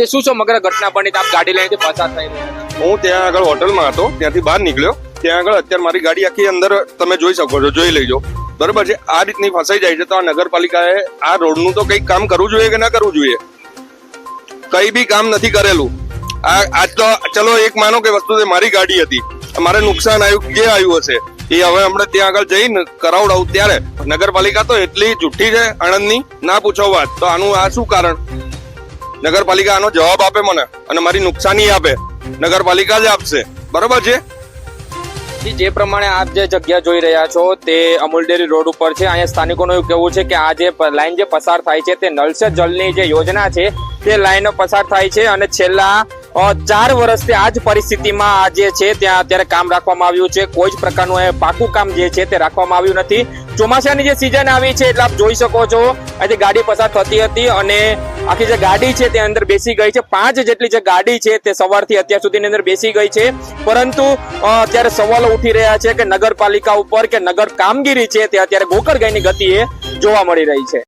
તે શું સમગ્ર ઘટના બની આપ ગાડી લઈને પસાર થઈ હું ત્યાં આગળ હોટલમાં હતો, ત્યાંથી બહાર નીકળ્યો. ત્યાં આગળ અત્યારે મારી ગાડી આખી અંદર તમે જોઈ શકો છો, જોઈ લેજો. બરોબર છે? આ રીતની ફસાઈ જાય છે. તો આ નગરપાલિકાએ આ રોડનું તો કંઈક કામ કરવું જોઈએ કે ના કરવું જોઈએ? કઈ બી કામ નથી કરેલું. આ આજ તો ચલો એક માનો કે વસ્તુ છે, મારી ગાડી હતી. મારે નુકસાન આવ્યું, જે આવ્યું હશે, એ હવે હમણાં ત્યાં આગળ જઈને કરાવડાવું ત્યારે. નગરપાલિકા તો એટલી જુઠ્ઠી છે આણંદની, ના પૂછો વાત. તો આનું આ શું કારણ? નગરપાલિકા આનો જવાબ આપે મને અને મારી નુકસાની આપે. નગરપાલિકા જ આપશે. બરોબર છે? જે પ્રમાણે આપ જે જગ્યા જોઈ રહ્યા છો તે અમૂલ ડેરી રોડ ઉપર છે. અહીંયા સ્થાનિકોનું એવું કહેવું છે કે આ જે લાઈન જે પસાર થાય છે તે નળ સે જલની જે યોજના છે તે લાઈનો પસાર થાય છે અને છેલ્લા ચાર વર્ષથી આ જ પરિસ્થિતિમાં આ જે છે ત્યાં અત્યારે કામ રાખવામાં આવ્યું છે. કોઈ જ પ્રકારનું પાકું કામ જે છે તે રાખવામાં આવ્યું નથી. ચોમાસાની જે સિઝન આવી છે, એટલે આપ જોઈ શકો છો, આજે ગાડી પસાર થતી હતી અને આખી જે ગાડી છે તે અંદર બેસી ગઈ છે. પાંચ જેટલી જે ગાડી છે તે સવારથી અત્યાર સુધીની અંદર બેસી ગઈ છે. પરંતુ અત્યારે સવાલો ઉઠી રહ્યા છે કે નગરપાલિકા ઉપર કે નગર કામગીરી છે તે અત્યારે ગોકળગાયની ગતિએ જોવા મળી રહી છે.